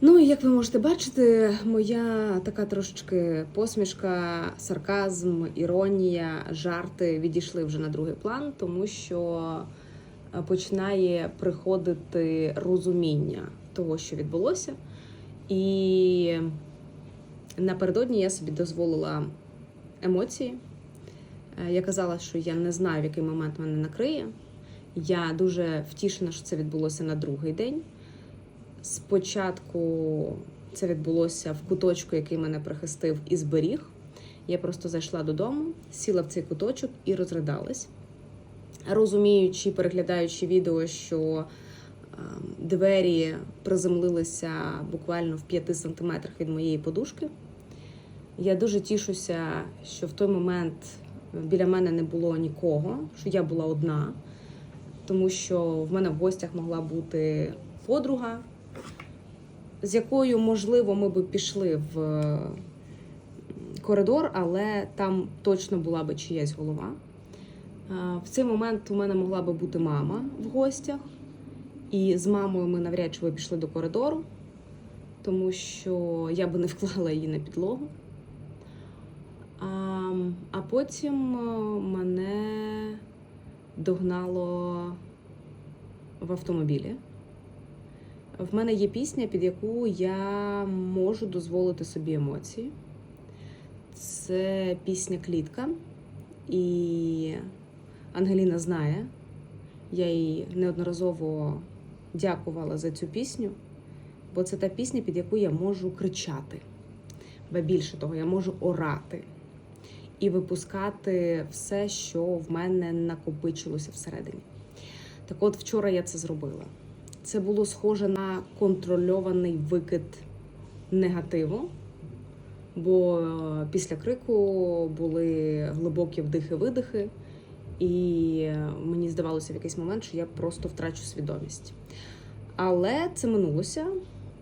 Ну, і як ви можете бачити, моя така трошечки посмішка, сарказм, іронія, жарти відійшли вже на другий план, тому що е, починає приходити розуміння того, що відбулося. І напередодні я собі дозволила емоції. Е, Я казала, що я не знаю, в який момент мене накриє. Я дуже втішена, що це відбулося на другий день. Спочатку це відбулося в куточку, який мене прихистив і зберіг. Я просто зайшла додому, сіла в цей куточок і розридалась, розуміючи, переглядаючи відео, що е, двері приземлилися буквально в 5 сантиметрах від моєї подушки. Я дуже тішуся, що в той момент біля мене не було нікого, що я була одна, тому що в мене в гостях могла бути подруга, з якою, можливо, ми би пішли в е, коридор, але там точно була би чиясь голова. Е, В цей момент у мене могла би бути мама в гостях, і з мамою ми навряд чи би пішли до коридору, тому що я би не вклала її на підлогу. А, потім е, мене догнало в автомобілі. В мене є пісня, під яку я можу дозволити собі емоції. Це пісня Клітка. І Ангеліна знає. Я їй неодноразово дякувала за цю пісню, бо це та пісня, під яку я можу кричати. Ба більше того, я можу орати і випускати все, що в мене накопичилося всередині. Так от вчора я це зробила. Це було схоже на контрольований викид негативу, бо е, після крику були глибокі вдихи-видихи, і е, мені здавалося в якийсь момент, що я просто втрачу свідомість. Але це минулося.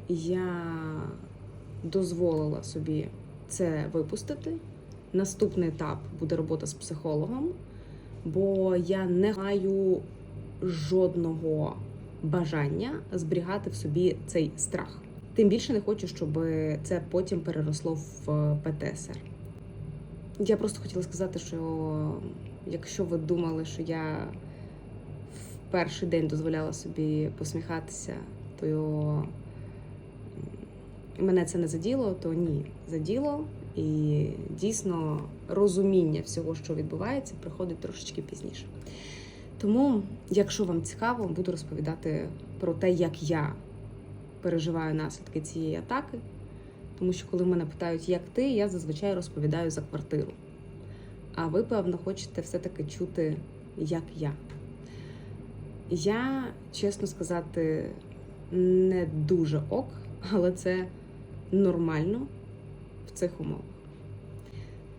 Я дозволила собі це випустити. Наступний етап буде робота з психологом, бо я не маю жодного бажання зберігати в собі цей страх. Тим більше не хочу, щоб це потім переросло в ПТСР. Я просто хотіла сказати, що якщо ви думали, що я в перший день дозволяла собі посміхатися, то мене це не заділо, то ні, заділо. І дійсно розуміння всього, що відбувається, приходить трошечки пізніше. Тому, якщо вам цікаво, буду розповідати про те, як я переживаю наслідки цієї атаки. Тому що, коли мене питають, як ти, я зазвичай розповідаю за квартиру. А ви, певно, хочете все-таки чути, як я. Я, чесно сказати, не дуже ок, але це нормально в цих умовах.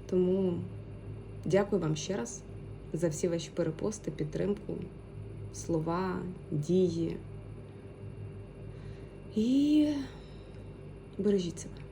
Тому дякую вам ще раз за всі ваші перепости, підтримку, слова, дії. І бережіть себе.